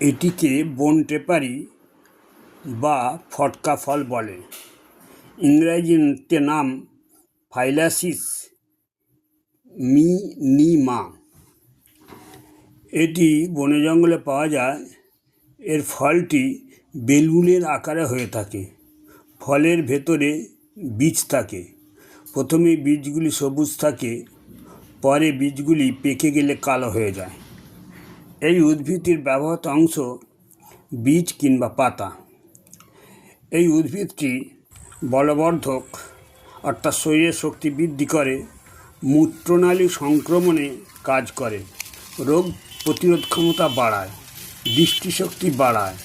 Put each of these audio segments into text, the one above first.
এটিকে বন টেপারি বা ফটকা ফল বলে। ইংরেজিতে নাম ফাইলাসিস মিনিমা। এটি বনে জঙ্গলে পাওয়া যায়। এর ফলটি বেলুনের আকারে হয়ে থাকে। ফলের ভেতরে বীজ থাকে। প্রথমে বীজগুলি সবুজ থাকে, পরে বীজগুলি পেকে গেলে কালো হয়ে যায়। এই উদ্ভিদটির ব্যবহৃত অংশ বীজ কিংবা পাতা। এই উদ্ভিদটি বলবর্ধক, অর্থাৎ শরীরের শক্তি বৃদ্ধি করে, মূত্রনালী সংক্রমণে কাজ করে, রোগ প্রতিরোধ ক্ষমতা বাড়ায়, দৃষ্টিশক্তি বাড়ায়।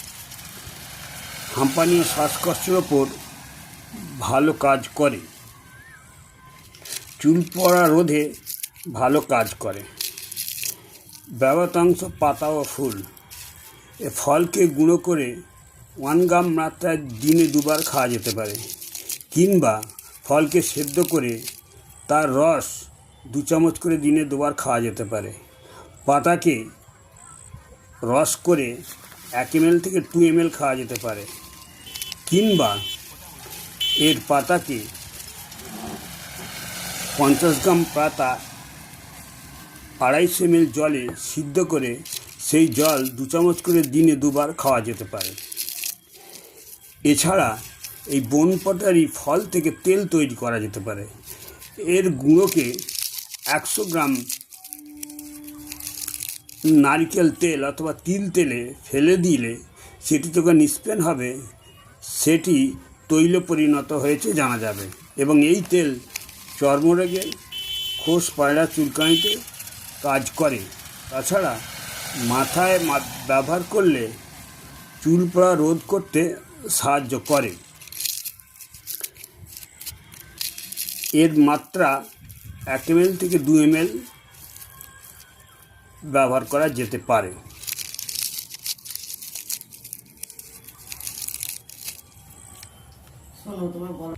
হাঁপানি শ্বাসকষ্টের ওপর ভালো কাজ করে। চুল পড়া রোধে ভালো কাজ করে। ব্যবহৃতাংশ পাতা ও ফুল। এ ফলকে গুঁড়ো করে ওয়ান গ্রাম মাত্রায় দিনে দুবার খাওয়া যেতে পারে, কিংবা ফলকে সেদ্ধ করে তার রস দু চামচ করে দিনে দুবার খাওয়া যেতে পারে। পাতাকে রস করে এক এমএল থেকে টু এমএল খাওয়া যেতে পারে, কিংবা এর পাতাকে পঞ্চাশ গ্রাম পাতা আড়াইশো এমএল জলে সিদ্ধ করে সেই জল দু চামচ করে দিনে দুবার খাওয়া যেতে পারে। এছাড়া এই বনপটারি ফল থেকে তেল তৈরি করা যেতে পারে। এর গুঁড়োকে একশো গ্রাম নারিকেল তেল অথবা তিল তেলে ফেলে দিলে সেটি যখন নিষ্পেন হবে, সেটি তৈল পরিণত হয়েছে জানা যাবে। এবং এই তেল চর্মরোগে, খোস পায়রা চুলকানিতে কাজ করে। তাছাড়া মাথায় ব্যবহার করলে চুল পড়া রোধ করতে সাহায্য করে। এর মাত্রা এক এমএল থেকে দু এমএল ব্যবহার করা যেতে পারে।